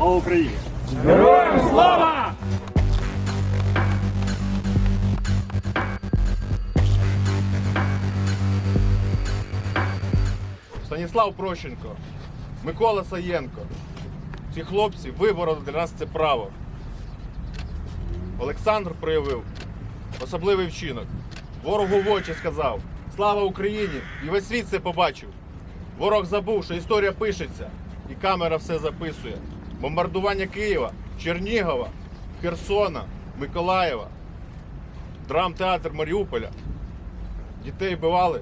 Слава Україні! Героям слава! Станіслав Прощенко, Микола Саєнко. Ці хлопці вибороли для нас це право. Олександр проявив особливий вчинок. Ворогу в очі сказав: Слава Україні! І весь світ це побачив. Ворог забув, що історія пишеться, і камера все записує. Бомбардування Києва, Чернігова, Херсона, Миколаєва, драмтеатр Маріуполя. Дітей вбивали.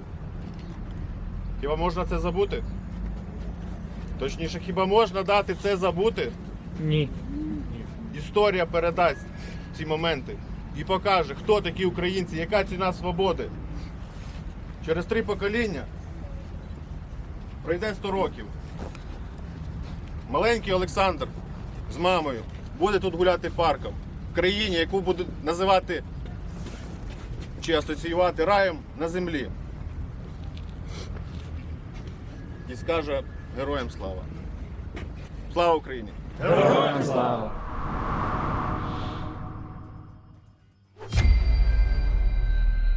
Хіба можна це забути? Точніше, хіба можна дати це забути? Ні. Історія передасть ці моменти і покаже, хто такі українці, яка ціна свободи. Через три покоління пройде 100 років. Маленький Олександр з мамою буде тут гуляти парком в країні, яку будуть називати чи асоціювати раєм на землі. І скаже героям слава. Слава Україні! Героям слава!